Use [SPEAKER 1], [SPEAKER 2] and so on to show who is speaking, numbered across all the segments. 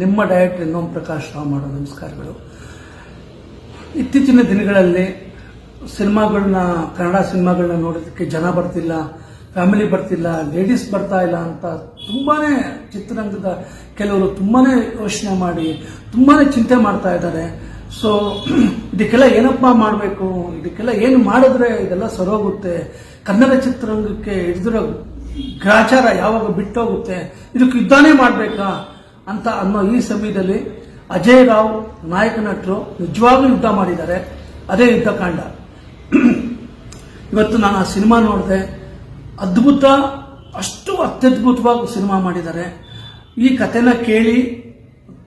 [SPEAKER 1] ನಿಮ್ಮ ಡಯಟ್ ಇನ್ನೊಂ ಪ್ರಕಾಶ್ ರಾವ್ ಮಾಡೋ ನಮಸ್ಕಾರಗಳು. ಇತ್ತೀಚಿನ ದಿನಗಳಲ್ಲಿ ಸಿನಿಮಾಗಳನ್ನ, ಕನ್ನಡ ಸಿನಿಮಾಗಳನ್ನ ನೋಡೋದಕ್ಕೆ ಜನ ಬರ್ತಿಲ್ಲ ಫ್ಯಾಮಿಲಿ ಬರ್ತಿಲ್ಲ ಲೇಡೀಸ್ ಬರ್ತಾ ಇಲ್ಲ ಅಂತ ತುಂಬಾನೇ ಚಿತ್ರರಂಗದ ಕೆಲವರು ತುಂಬಾನೇ ಯೋಚನೆ ಮಾಡಿ, ತುಂಬಾನೇ ಚಿಂತೆ ಮಾಡ್ತಾ ಇದ್ದಾರೆ. ಸೊ ಇದಕ್ಕೆಲ್ಲ ಏನಪ್ಪ ಮಾಡಬೇಕು? ಇದಕ್ಕೆಲ್ಲ ಏನು ಮಾಡಿದ್ರೆ ಇದೆಲ್ಲ ಸರೋಗುತ್ತೆ ಕನ್ನಡ ಚಿತ್ರರಂಗಕ್ಕೆ ಹಿಡಿದಿರೋ ಗ್ರಾಚಾರ ಯಾವಾಗ ಬಿಟ್ಟೋಗುತ್ತೆ? ಇದಕ್ಕೆ ಯುದ್ಧನೇ ಮಾಡಬೇಕಾ? ಅಂತ ಅನ್ನೋ ಈ ಸಮಯದಲ್ಲಿ ಅಜಯ್ ರಾವ್ ನಾಯಕ ನಟರು ನಿಜವಾಗ್ಲೂ ಯುದ್ಧ ಮಾಡಿದ್ದಾರೆ. ಅದೇ ಯುದ್ಧ ಕಾಂಡ. ಇವತ್ತು ನಾನು ಆ ಸಿನಿಮಾ ನೋಡಿದೆ. ಅದ್ಭುತ, ಅಷ್ಟು ಅತ್ಯದ್ಭುತವಾಗಿ ಸಿನಿಮಾ ಮಾಡಿದ್ದಾರೆ. ಈ ಕಥೆನ ಕೇಳಿ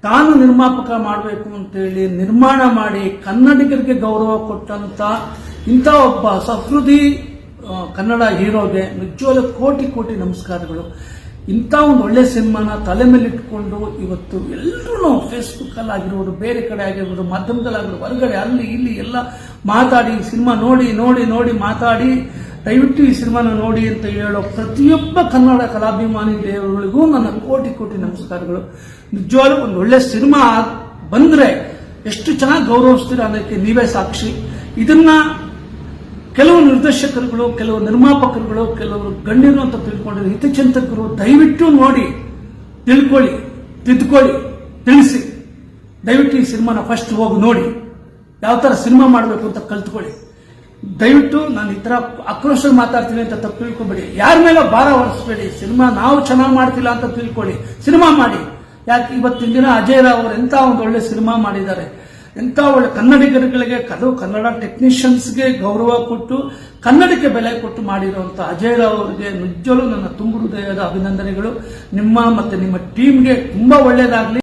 [SPEAKER 1] ತಾನು ನಿರ್ಮಾಪಕ ಮಾಡಬೇಕು ಅಂತೇಳಿ ನಿರ್ಮಾಣ ಮಾಡಿ ಕನ್ನಡಿಗರಿಗೆ ಗೌರವ ಕೊಟ್ಟಂತ ಇಂಥ ಒಬ್ಬ ಸಹೃದಿ ಕನ್ನಡ ಹೀರೋಗೆ ನಿಜವಾದ ಕೋಟಿ ಕೋಟಿ ನಮಸ್ಕಾರಗಳು. ಇಂಥ ಒಂದು ಒಳ್ಳೆ ಸಿನಿಮಾನ ತಲೆ ಮೇಲೆ ಇಟ್ಕೊಂಡು ಇವತ್ತು ಎಲ್ಲರೂ ಫೇಸ್ಬುಕ್ ಅಲ್ಲಿ ಆಗಿರ್ಬೋದು ಬೇರೆ ಕಡೆ ಆಗಿರ್ಬೋದು, ಮಾಧ್ಯಮದಲ್ಲಾಗಿರ್ಬೋದು, ಹೊರಗಡೆ, ಅಲ್ಲಿ, ಇಲ್ಲಿ ಎಲ್ಲ ಮಾತಾಡಿ, ಸಿನಿಮಾ ನೋಡಿ ನೋಡಿ ನೋಡಿ ಮಾತಾಡಿ, ದಯವಿಟ್ಟು ಈ ಸಿನಿಮಾನ ನೋಡಿ ಅಂತ ಹೇಳೋ ಪ್ರತಿಯೊಬ್ಬ ಕನ್ನಡ ಕಲಾಭಿಮಾನಿ ದೇವರುಗಳಿಗೂ ನನ್ನ ಕೋಟಿ ಕೋಟಿ ನಮಸ್ಕಾರಗಳು. ನಿಜವಾಗ್ಲೂ ಒಂದು ಒಳ್ಳೆ ಸಿನಿಮಾ ಬಂದ್ರೆ ಎಷ್ಟು ಚೆನ್ನಾಗಿ ಗೌರವಿಸ್ತೀರ ಅನ್ನೋಕ್ಕೆ ನೀವೇ ಸಾಕ್ಷಿ. ಇದನ್ನ ಕೆಲವು ನಿರ್ದೇಶಕರುಗಳು, ಕೆಲವು ನಿರ್ಮಾಪಕರುಗಳು, ಕೆಲವರು ಗಣ್ಯರು ಅಂತ ತಿಳ್ಕೊಂಡಿರೋ ಹಿತಚಿಂತಕರು ದಯವಿಟ್ಟು ನೋಡಿ, ತಿಳ್ಕೊಳ್ಳಿ ತಿದ್ದುಕೊಳ್ಳಿ ತಿಳಿಸಿ. ದಯವಿಟ್ಟು ಈ ಸಿನಿಮಾನ ಫಸ್ಟ್ ಹೋಗಿ ನೋಡಿ. ಯಾವ ಥರ ಸಿನಿಮಾ ಮಾಡಬೇಕು ಅಂತ ಕಲ್ತ್ಕೊಳ್ಳಿ. ದಯವಿಟ್ಟು ನಾನು ಈ ಥರ ಆಕ್ರೋಶ ಮಾತಾಡ್ತೀನಿ ಅಂತ ತಪ್ಪು ತಿಳ್ಕೊಬೇಡಿ. ಯಾರ ಮೇಲೆ ಭಾರ ಹೊರಿಸ್ಬೇಡಿ. ಸಿನಿಮಾ ನಾವು ಚೆನ್ನಾಗಿ ಮಾಡ್ತಿಲ್ಲ ಅಂತ ತಿಳ್ಕೊಳ್ಳಿ. ಸಿನಿಮಾ ಮಾಡಿ. ಯಾಕೆ, ಇವತ್ತಿನ ದಿನ ಅಜಯ್ ರಾವ್ ಅವರು ಎಂಥ ಒಂದು ಒಳ್ಳೆ ಸಿನಿಮಾ ಮಾಡಿದ್ದಾರೆ. ಎಂಥ ಒಳ್ಳೆ ಕನ್ನಡಿಗರುಗಳಿಗೆ ಕದು ಕನ್ನಡ ಟೆಕ್ನಿಷಿಯನ್ಸ್ಗೆ ಗೌರವ ಕೊಟ್ಟು, ಕನ್ನಡಕ್ಕೆ ಬೆಲೆ ಕೊಟ್ಟು ಮಾಡಿರುವಂಥ ಅಜಯ್ ರಾವ್ ಅವರಿಗೆ ನುಜ್ಜಲು ನನ್ನ ತುಂಬು ಹೃದಯದ ಅಭಿನಂದನೆಗಳು. ನಿಮ್ಮ ಮತ್ತೆ ನಿಮ್ಮ ಟೀಮ್ಗೆ ತುಂಬಾ ಒಳ್ಳೆಯದಾಗಲಿ